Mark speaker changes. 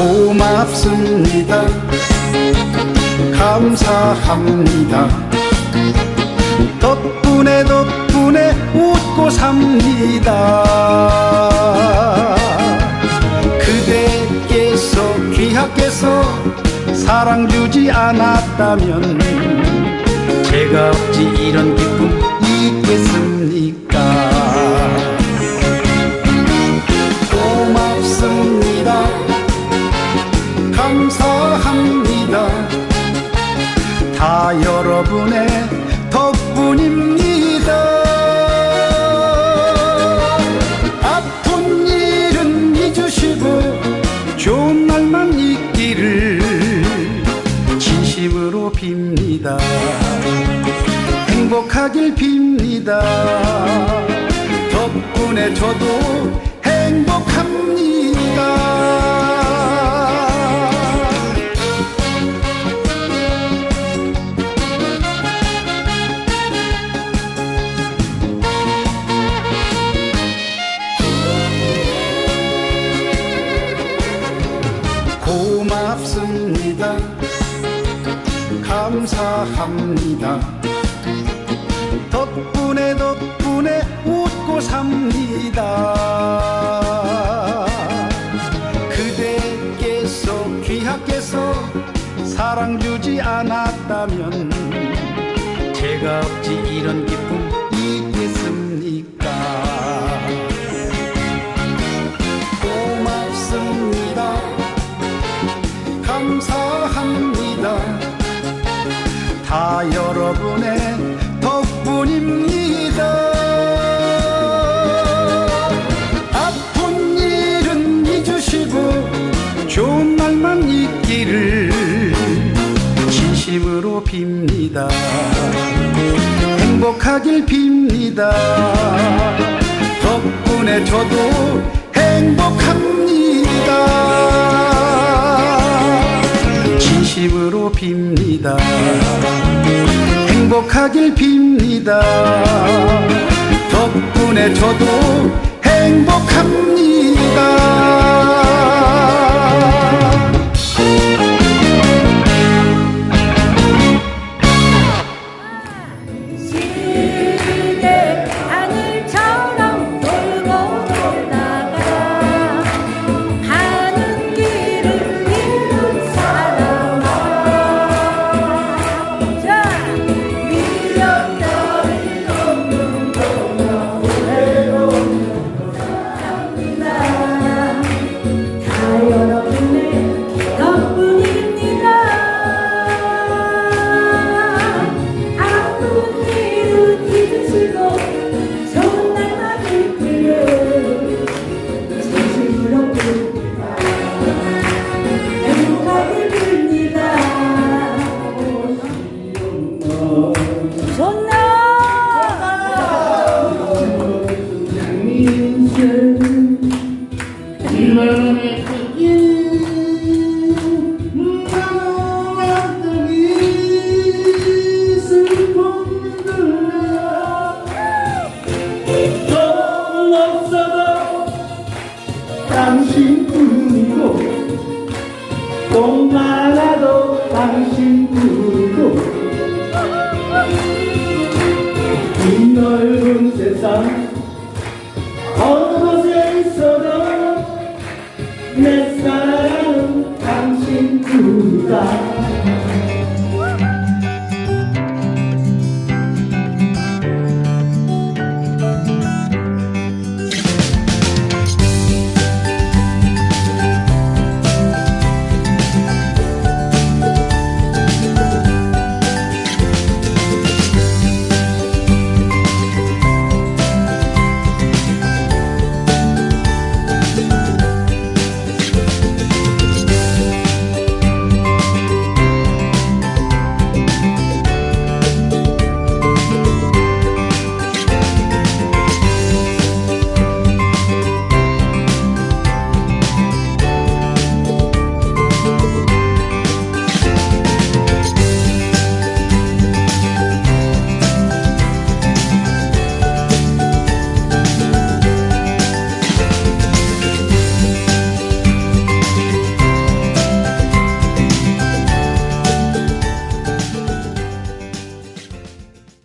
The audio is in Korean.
Speaker 1: 고맙습니다. 감사합니다. 덕분에 덕분에 웃고 삽니다. 그대께서 귀하께서 사랑 주지 않았다면 제가 없지 이런 기쁨 있겠어 감사합니다. 다 여러분의 덕분입니다. 아픈 일은 잊으시고 좋은 날만 있기를 진심으로 빕니다. 행복하길 빕니다. 덕분에 저도 행복합니다 고맙습니다. 감사합니다. 덕분에 덕분에 웃고 삽니다. 그대께서 귀하께서 사랑 주지 않았다면 제가 어찌 이런 기쁨 여러분의 덕분입니다. 아픈 일은 잊으시고 좋은 날만 있기를 진심으로 빕니다. 행복하길 빕니다. 덕분에 저도 행복 행복하길 빕니다. 덕분에 저도 행복합니다
Speaker 2: 돈 많아도 당신뿐이고 이 넓은 세상 어느 곳에 있어도 내 사랑은 당신뿐이다